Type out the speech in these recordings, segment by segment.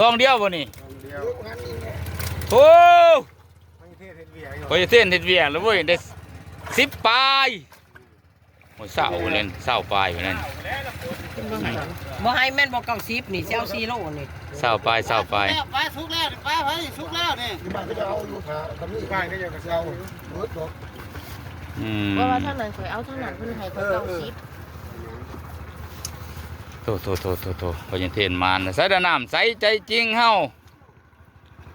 ลองเดียวบ่นี่เดียวโอ้ไม่เทศเห็นเวียอยู่โอ้ยเส้นเฮ็ดเวียกแล้วเว้ยได้สิบปลายโอ้ยเศร้าเล่นเศร้าปลายไปนั่นบ่ให้แม่นบ่เก้าสิบนี่สิเอา4โลนี่เศร้าปลายเศร้าปลายไปสุกแล้วไปไปสุกแล้วนี่ที่บ้านก็จะเอาอยู่ขาตำนี้บ้านก็ยังกระเช้าเบิดดอกอืมเพราะว่าเท่านั้นข่อยเอาเท่านั้นเพิ่นให้ข่อยเก้าสิบ โตโตโตโตโตพอยังเทนมานใส่ดาน้ำใส่ใจจริงเฮา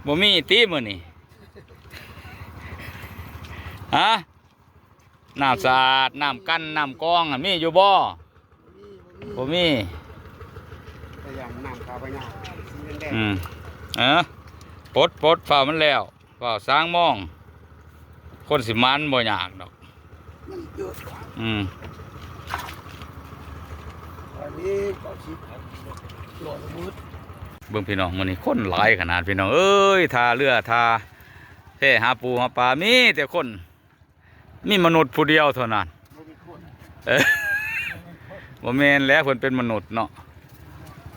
บ่มีตีมื้อนี่ฮะน้ำสะอาดน้ำกันน้ำกรองอะมีอยู่บ่บ่มีพยายามน้ำขาวไปหน้าสีแดงอืมเออปลดปลดฝ่ามันแล้วฝ่าสร้างมอง คนสิมันบ่ยากดอกอืม ๆอันนี้องพี่น้องมื้อนี้คนหลายขนาดพี่น้องเอ้ยทาเรือทาเท่หาปูหาปลามีแต่คน มีมนุษย์ผู้เดียวเท่านั้นเออบ่แมนแล้วเพิ่นเป็นมนุษย์เนาะ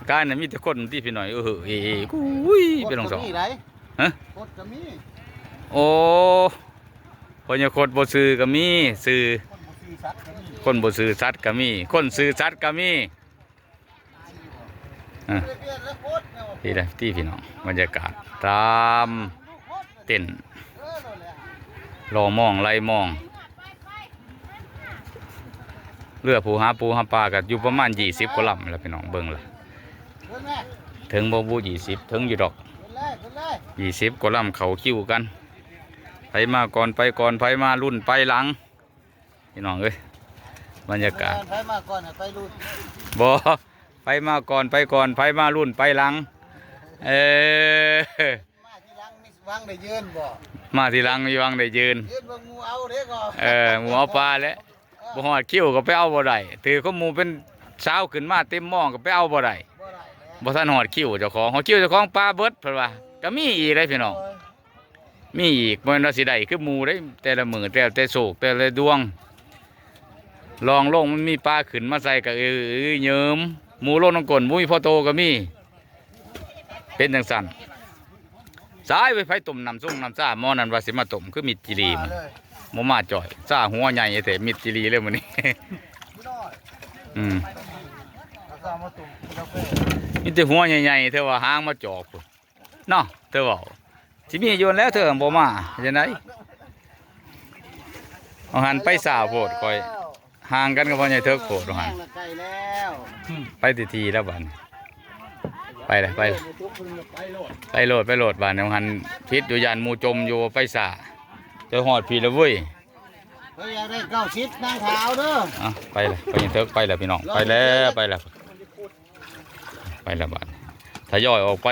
กายน่ะมีแต่คนที่พี่น้อยเออเฮ้ยอุ้ยเป็นองสองฮะโคตรก็มีโอ้พญาคตบ่ซื้อก็มีซื้อคนบ่ซื้อสัตว์ก็มี คนซื้อสัตว์ก็มี คนซื้อสัตว์ก็มีอะเรียนแล้วโคตรเนี่ยที่ใดที่พี่น้องบรรยากาศตามเต้นเออนั่นแหละรอมองไล่มองเรือผูหาปูหาปลากันอยู่ประมาณยี่สิบกว่าลำแล้วพี่น้องเบิ่งละเดินแม่ถึงบ่บูยี่สิบถึงอยู่ดอกเดินเลยเดินเลยยี่สิบกว่าลำเขาคิวกันไปมาก่อนไปก่อนไปมารุ่นไปหลังพี่น้องเอ้ยบรรยากาศไปมาก่อนไปดูบอ ไปมาก่อนไปก่อนไปมารุ่นไปหลัง เออมาที่หลังนี่วางได้ยืนบ่มาทีหลังมีวังได้ยืนยืนบ่งูเอาเด้ก่อนเออหมูเอาปลาแล้วบ่ฮอดคิวก็ไปเอาบ่ได้ถือข้อมูลเป็นเช้าวขึ้นมาเต็มหม้องก็ไปเอาบ่ได้บ่ได้แล้วบ่ทันฮอดคิวเจ้าของฮอดคิวเจ้าของปลาเบิดเพิ่นว่าก็มีอีกได้พี่น้องมีอีกบ่แม่นว่าสิได้คือหมู่ได้แต่ละมื้อแต่แต่โศกแต่ละดวง ลองลงมันมีปลาขึ้นมาใส่ก็เออเออเยิม หมูโลน้ำก้นหมูมีพ่อโตก็มี เป็นจังซั่นสายไปไผต้มนำซุงนำซ่ามอนันว่าสิมาต้มคือมิดจิรีมันเลยหมมาจ่อยซ่าหัวใหญ่แต่มิดจิรีเลยมื้อนี้พี่น้อยอืมแล้วก็เอามาตุ่มกาแฟมีแต่หัวใหญ่ๆเธอว่าหางมาจอกพุ่นเนาะเธอเว้าสิมีโยนแล้วเธอบ่มาจังไดเอาหันไปสาวโพดคอย ห่างกันกับพ่อใหญ่เถิกโพดเอาหันไก่แล้วไปทีทีแล้วบัดนี้ไปเลยไปเลยไปโหลดไปโหลดบัดนี้เอาหันพิษอยู่ยานหมู่จมอยู่ไปสาเจอหอดพี่แล้วเว้ยเฮ้ยอยากได้เก้าชิดนางขาวเด้ออะไปเลยพ่อใหญ่เถิกไปแล้วพี่น้องไปแล้วไปแล้วไปแล้วบัดนี้ทยอยออกไป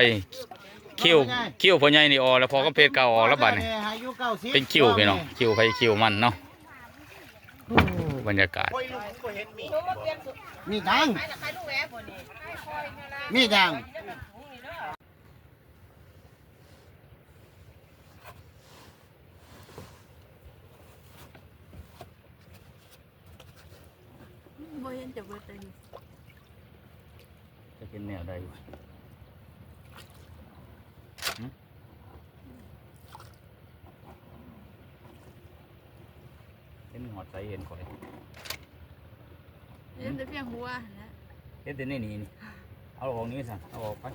คิวคิวพ่อใหญ่นี่ออกแล้วพอก็เพชรเก่าออกแล้วบัดนี้ให้อายุเก้าชิดเป็นคิวพี่น้องคิวไปคิวมันเนาะโอ้ บรรยากาศ มีตังค์มีตังค์บ่เห็นจะเบิดเลยจะกินแนวใดอยู่ ห็นหอดใจเห็นข่อยเห็นแต่เพียงหัวนะเห็นแต่นี่นี่นี่เอาออกนี้สั่เอาออกไป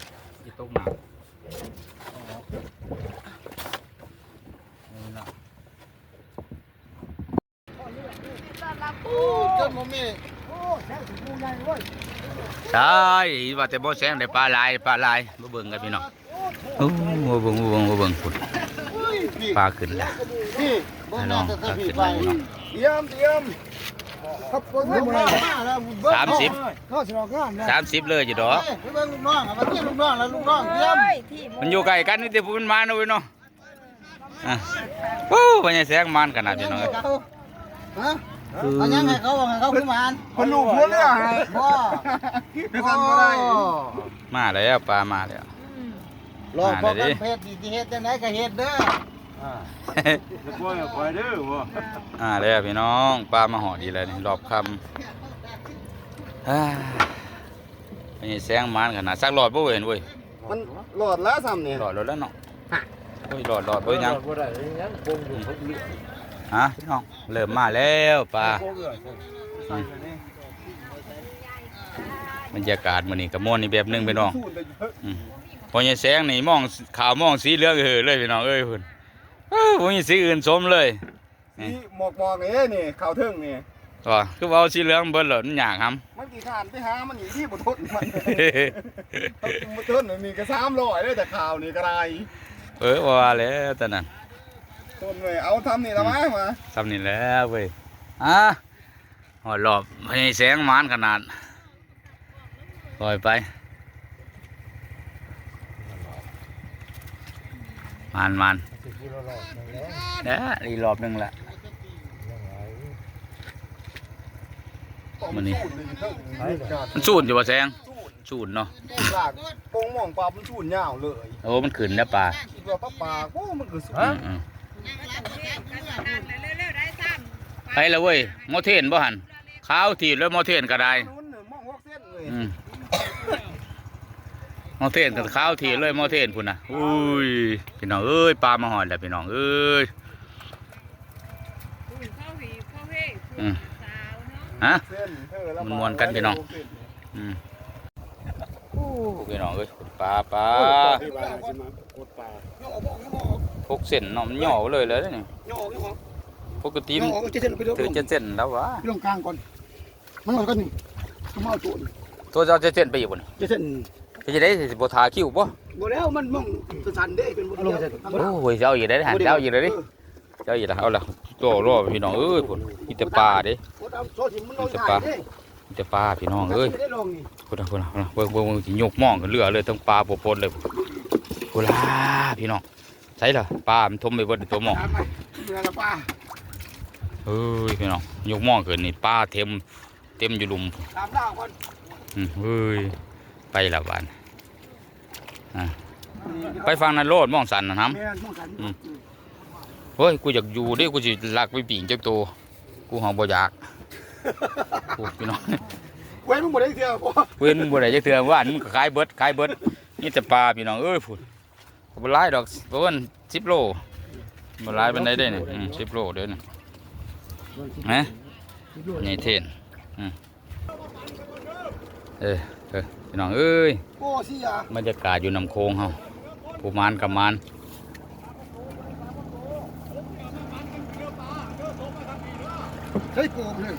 จะตกหนักเอาออกนี่ล่ะจนผมมีใช่ว่าแต่บ่แซงได้ปลาลายปลาลายบ่เบิ่งกันพี่น้องโอ้บ่เบิ่งบ่เบิ่งบ่เบิ่งพุ่นปลาขึ้นแล้วพี่บ่ให้น้น่าองจะปลาพี่ขึ้นไปแล้วพี่น้อง เตรียมเตรียมครับคนเบิ่ไม่งมาน้องมาแล้วเบิ่งสามสิบก็สิออกงานนะสามสิบเลยอยู่ดอกไปเบิ่งลูกน้องอะมาเที่ยวลูกน้องแล้วลูกน้องเยี่ยมมันอยู่ใกล้กันนี่แต่พูนมาเนาะเว้ยเนาะอะโอ้ปัญญาแสงมันขนาดพี่น้องเอ้ยเขาฮะเอายังไงเขาว่าไงเขาขึ้นมาอ่านคนลูกหัวเรือให้บ่เดี๋ยวกันบ่ได้มาแล้วปลามาแล้วรอพอกันเพศดีที่เฮ็ดจังไดก็เฮ็ดเด้อ จะป่วยคอยเด้อบ่อ่าแล้วพี่น้องปลามาหอดีแล้วนี่รอบคำอ่าปัญญาแสงมันขนาดสักรอดบ่เห็นเว้ยมันหลอดแล้วซ้ำเนี่ยหลอดรถแล้วเนาะโอ้ยหลอดหลอดเบิ่ยังบ่ได้ยังโกงอยู่เขาเลือกฮะพี่น้องเริ่มมาแล้วปลาโกงเอื้อยใส่ไปนี่บรรยากาศมื้อนี้ก็ม่วนนี่แบบหนึงพี่น้องสูดเลยเยอะอืมพอใหญ่แสงนี่มองขาวมองสีเหลืองเออเลยพี่น้องเอ้ยพุ่น เอ้าบ่มีสีอื่นสมเลยนี่หมอกหมอกนี่นี่ข่าวเทิงนี่ว่าคือว่าเอาสีเหลืองเบิดแล้วมันยากครับมันกี่ขานไปหามันอยู่ที่บ่ทนมันบ่ทนมันมีกระ300เลยแต่ข่าวนี่ก็ได้เออว่าแล้วแต่นั้นทนเลยเอาทำนี่ละมามาทำนี่แหล้วเว้ยอะหอดรอบพอใหญ่แสงมานขนาดปล่อยไปมาน มานเด้ออีกรอบหนึงละมันนี่มันสูนอยู่บ่แสงสูนเนาะลากโปงหม่องปลามันสูนยาวเลยโอ้มันขึ้นแล้วปลาคิดว่าปลาปลาโอ้มันคือสูนอืมอืมไปแล้วเว้ยโมเทนบ่หันขาวถีบแล้วโมเทนก็ได้ นู้นหนึ่งมองหกเส้นเลยอืม โมเทนกับขาวถีบเลยโมเทนพุ่นน่ะอุ้ยพี่น้องเอ้ยปลามาหอดแล้วพี่น้องเอ้ยอืมฮะเส้นเธอแล้วมันม่วนกันพี่น้องอืมโอ้พี่น้องเอ้ยปลาปลาที่บ้านสิมากดปลาพกเส้นเนาะมันหย่อเลยเลยนี่ย่อออกย่อออกปกติย่มัอนออกจะเส้นไปตรงถือจะเส้นแล้ววะไปตรงกลางก่อนมันเอากันนี่เอามาเอาตัวนี่ตัวจะเอาจะเส้นไปอยู่บ่นี่จะเส้น จะได้สิบ่ทาคิวบ่บ่แล้วมันมองสันเด้เป็นบ่แล้วโอ้ยเจ้าอยู่ได้หันเจ้าอยู่ได้ดิเจ้าอยู่ละเอาละโตรอพี่น้องเอ้ยพุ่นมีแต่ปลาเด้โอ้ตามโซสิมันลงถ่ามีแต่ปลาพี่น้องเอ้ยพุ่นพุ่นเบิ่งเบิ่งเบิ่งสิยกหมองกันเรือเลยทั้งปลาปนเลยพุ่นล่ะพี่น้องใช่ล่ะปลามันทมไปเบิดตัวหมองเอละปลาเอ้ยพี่น้องยกหมองขึ้นนี่ปลาเต็มเต็มอยู่หลุมตามล่างก่อนอืมเฮ้ย ไปและบานอะไปฟังนั่นโลดหมองสันนะครับแม่นมองกันเฮ้ยกูอยากอยู่เด้กูสิลักไปปิ่งจักตัวกูหองบ่อยากกูพี่น้องเว้ยมึงบ่ได้เที่ยวบ่เว้นมึงบ่ได้จักเทื่อว่ามึงก็ขายเบิดขายเบิดนี่แต่ปลาพี่น้องเอ้ยพุ่นก็บ่หลายดอกประมาณ10โลบ่หลายปานใดเด้นี่อืม10โลเด้อนี่ฮะนี่เทนอืมเออเออ พี่น้องเอ้ยโอ้สิยาบรรยากาศอยู่นำโค้งเฮาผู้มานกับมานเฮ้ยโกงเลย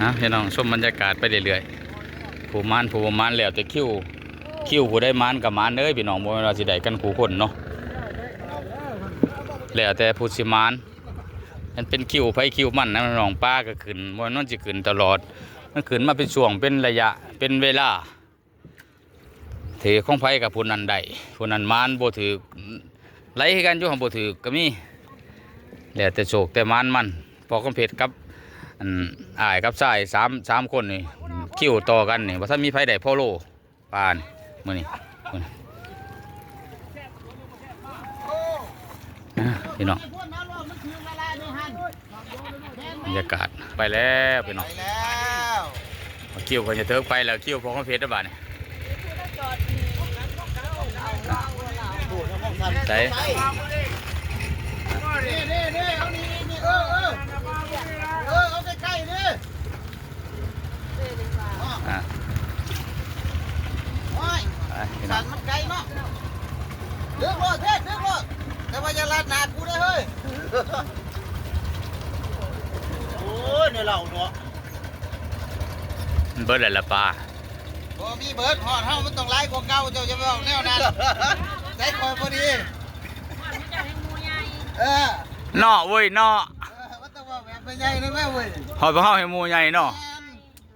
ฮะพี่น้องชมบรรยากาศไปเรื่อยๆผู้มานผู้บ่มานแล้วแต่คิวคิวผู้ได้มานกับมานเด้ยพี่น้องบ่แม่นว่าสิได้กันคู่คนเนาะ แล้วแต่ผู้สิมานมันเป็นคิวไผคิวมันนะน้องป้าก็ขึ้นม่นว่าสิขึ้นตลอด มันขึ้นมาเป็นช่วงเป็นระยะเป็นเวลาถือของไผกับผู้นั้นได้ผู้นั้นมานโบถือไหลให้กันอยู่ของโบถือก็มีแล้วแต่โชคแต่มานมันพอคอมเพชกับอันอ้ายกับชายสามสามคนนี่คิวต่อกันนี่ว่าถ้ามีไผได้พ่อโลปานมือนี้มื้อนี้อะ พี่น้องบรรยากาศไปแล้วพี่น้องไปแล้วเอาคิวก็จะเทิกไปแล้วคิวพอคอมเพชรได้บาดนี่ใส่เด้เด้เด้เอานี่นี่เออเออเออเอาใกล้ๆนี่ อะ โอ้ย ไปพี่น้ สั อง นมันไกลเนาะเลือกรถเท่เลือกรถแต่ว่าอย่าลาดหนากูได้เฮ้ยโอ้ยในเหล่าเนาะ มันเบิ ดแล้วละปลาบ่มีเบิร์ดหอดเฮามันต้องไล่กว่าเก่าเจ้าจะไปเอาแนวนั้นใส่คอยพอดีเออเนาะเว้ยเนาะเออมันต้องว่าแบบไปใหญ่นะแม่เว้ยหอยพะเฮาให้หมูใหญ่เนาะแม่น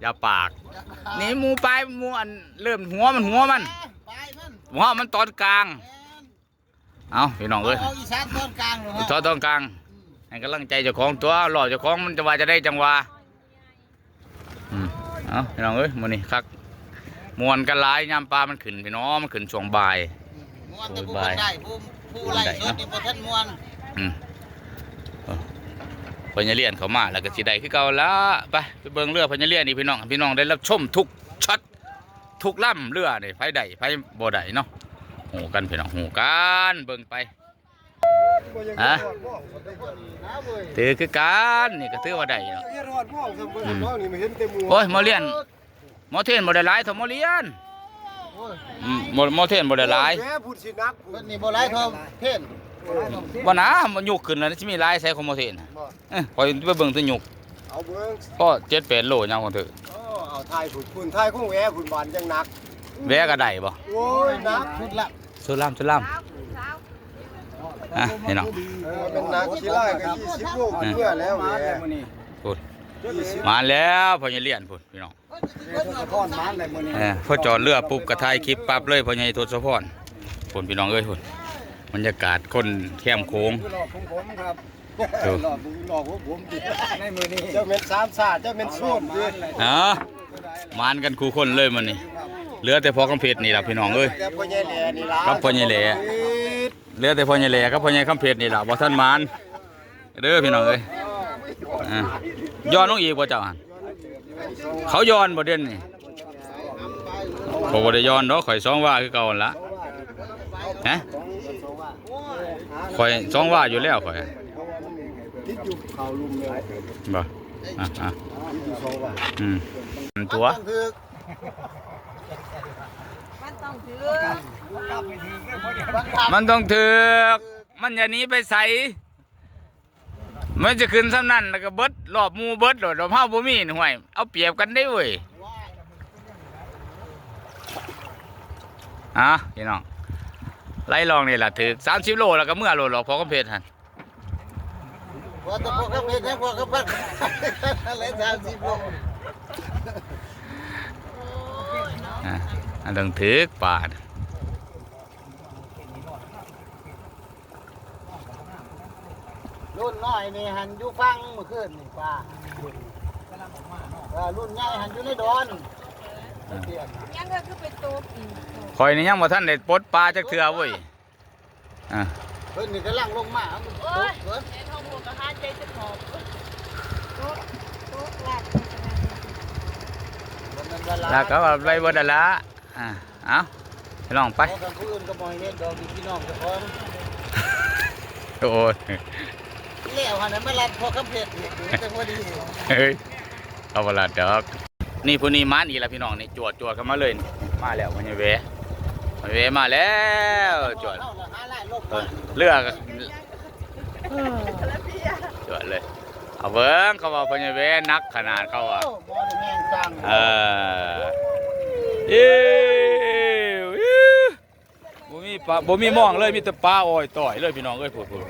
อย่าปาก นี่หมูปลายหมูอันเริ่มหัวมันหัวมันไปมันหัวมันตอนกลาง แม่นเอาพี่น้องเอ้ยเอาอีสานตอนกลางเหรอฮะตอนตอนกลางให้กำลังใจเจ้าของตัวหล่อเจ้าของมันจะว่าจะได้จังหวะอืม เอาพี่น้องเอ้ยมื้อนี้คักมวนกันหลายยามปลามันขึ้นพี่น้องมันขึ้นช่วงบ่ายม่วนแต่ผู้คนได้ผู้ผู้ไล่สดนี่บ่ทันม่วนอืมพญาเลียนเขามาแล้วก็สิได้คือเก่าละไปไปเบิ่งเรือพญาเลียนนี่พี่น้องพี่น้องได้รับชมทุกช็อตทุกล่ำเรือนี่ไผได้ไผบ่ได้เนาะหูกันพี่น้องหูกันเบิ่งไป ฮะถือคือกันนี่ก็ถือว่าได้เนาะเฮ็ดฮอดม่องซะเบิ่งม่องนี่มันเห็นแต่หมู่โอ้ยหมอเลียนหมอเทนบ่ได้หลายเท่าหมอเลียนอืมหมอหมอเทนบ่ได้หลายแม่พูดสินักเพิ่นนี่บ่หลายเท่าเพ่นบ่นะมันยุกขึ้นแล้วสิมีหลายใส่ของหมอเทนน่ะเอ้ยคอยไปเบิ่งแตัวยุกเอาเบิ่งก็7 8โลยังของเถอะโอ้เอาทายผุดคุณทายของแหวผุดบานยังหนักแวะก็ได้บ่โอ้ยหนักชุดละสุรามสุราม อะนี่เนาะเออเป็นหนักสิไล่ก็20โลเพื่อแล้วแหวพูดมาแล้วพญาเลียนพูดพี่น้องพอนมันเลยมื้อนี้เออพอจอดเรือปุ๊บก็ถ่ายคลิปปั๊บเลยพญาทศพรพูดพี่น้องเอ้ยพูดบรรยากาศคนแคมโค้งหลอกของผมครับเออหลอกหลอกของผมดิในมื้อนี้เจ้าเม็ดสามซาเจ้าเม็ดสูตรดิอ๋อมานกันคู่คนเลยมันนี่เหลือแต่พอกำเพชรนี่ล่ะพี่น้องเอ้ยแต่พ่อใหญ่แหล่นี่ล่ะครับพ่อใหญ่แหล่ เหลือแต่พ่อใหญ่แหล่กับพ่อใหญ่คำเพชรนี่แหละบ่ทันมานเด้อพี่น้องเอ้ยอะย้อนลงอีกบ่เจ้าหันเขาย้อนบ่เด่นนี่บ่บ่ได้ย้อนดอกข่อยสองว่าคือเก่าหั่นละฮะข่อยสองว่าอยู่แล้วข่อยติดอยู่เขาลุมเลยบ่อะอะอืมตัว คือ มันต้องถือมันต้องถึกมันอย่าหนีไปใสมันจะขึ้นซ้ำนั่นแล้วก็เบิดรอบหมูเบิดโดดรอบเฮาบ่มีนี่ห่วย เอาเปรียบกันได้เว้ยอะพี่น้องไล่ลองนี่ล่ะถึก30โลแล้วก็เมื่อโลหรอกพอก็เพชรหั่นว่าแตะพวกกับเพ่นนะพวกกับพันอะไร30โล อะอันต้องถึกปาดรุ่นน้อยนี่หันอยู่ฟังเมื่อคืนนี่ป้าเออรุ่นใหญ่หันอยู่ในดอนยังก็คือเป็นตัวปีข่อยนี่ยังบ่ทันได้ปลดปลาจักเทื่อเว้ยอะเพิ่นนี่กำลังลงมาโอ้ยเพิ่นในท้องหัวกระหายใจจะหอบโต๊ะโต๊ะลากมันเวลาแล้วก็ว่าไปเบิดนั่นละ อะเอาไปลองไปไปผู้อื่นก็บ่ให้เฮ็ดดอกพี่น้องเจ้าของโอ้ยแล้วหันนั้นมาลัดพอกับเผ็ดนี่จังว่าดีเฮ้ยเอาเวลาดอกนี่ผู้นี้มานอีกแล้วพี่น้องนี่จวดจวดเข้ามาเลยนี่มาแล้วมันยังเวมันเวมาแล้วจวดเอาละหาหลายลบเออเลือกจวดเลยเอาเบิ้งเขาว่าพญเวนักขนาดเขาว่าโอ้บ่ได้แม่งจังเออ เย้อิ๊วบ่มีปลาบ่มีหม่องเลยมีแต่ปลาอ้อยต่อยเลยพี่น้องเอ้ยพูดพูด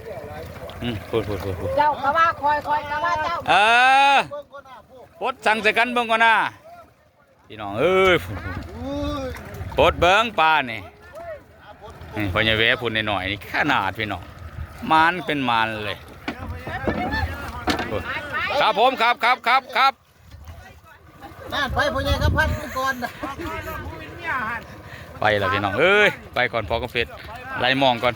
อืมพูดพูดพูดพูดเจ้าก็ว่าคอยคอยก็ว่าเจ้าเออเบิ่งก่อนหน้าพวกปลดสั่งใส่กันเบิ่งก่อนนะพี่น้องเอ้ยพูดพูดอุ้ยปลดเบิ่งปลานี่นี่พอจะแวะพูดหน่อยๆนี่ขนาดพี่น้องมันเป็นมันเลยพูดครับผมครับครับครับครับ นั่นไปพ่อใหญ่ก็พัดไปก่อนนะไปแล้วพี่น้องเอ้ยไปก่อนพอกาเฟไล่มองก่อน